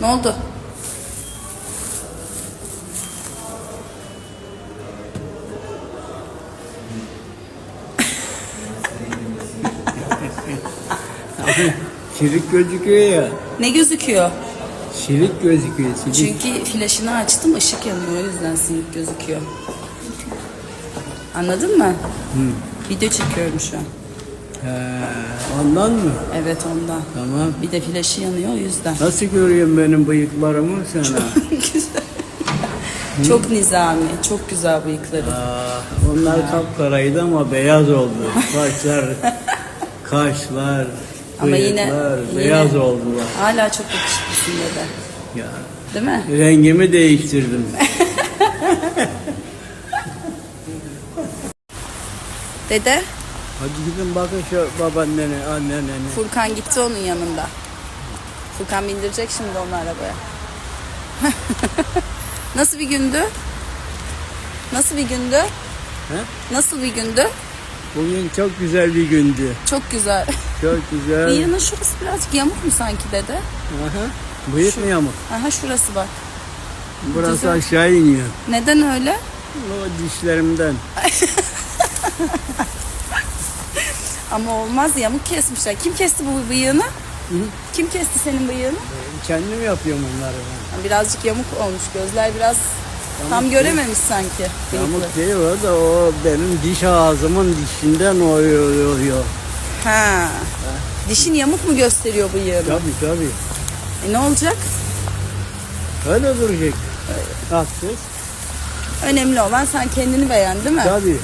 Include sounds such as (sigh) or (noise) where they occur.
Ne oldu? Silik gözüküyor ya. Ne gözüküyor? Silik gözüküyor. Silik. Çünkü flaşını açtım ışık yanıyor o yüzden silik gözüküyor. Anladın mı? Video çekiyorum şu an. He, ondan mı? Evet ondan. Tamam. Bir de flaşı yanıyor o yüzden. Nasıl görüyorsun benim bıyıklarımı sana? (laughs) güzel. Çok nizami, çok güzel bıyıkları. Aa, onlar kapkaraydı ama beyaz oldu. Kaşlar, (laughs) kaşlar, Ama yine, bıyıklar yine beyaz oldular. hala çok yakışıklısın dede. Ya, Değil mi? rengimi değiştirdim. (laughs) Dede, Hadi gidin bakın şu babaannene, annene. Furkan gitti onun yanında. Furkan bindirecek şimdi onu arabaya. (laughs) Nasıl bir gündü? Nasıl bir gündü? He? Nasıl bir gündü? Bugün çok güzel bir gündü. Çok güzel. Çok güzel. Bıyığının şurası birazcık yamuk mu sanki dede? Aha. Bıyık mı yamuk? Aha şurası bak. Burası Güzel. aşağı iniyor. Neden öyle? O dişlerimden. (laughs) Ama olmaz yamuk kesmişler. Kim kesti bu bıyığını? Kim kesti senin bıyığını? Kendim yapıyorum onları ben. Ha, Birazcık yamuk olmuş. Gözler biraz tam görememiş sanki. Yamuk değil o da o benim diş ağzımın dişinden oluyor. Ha. Dişin yamuk mu gösteriyor bıyığını? Tabii tabii. E ne olacak? Öyle duracak. Haksız. Önemli olan sen kendini beğen değil mi? Tabii.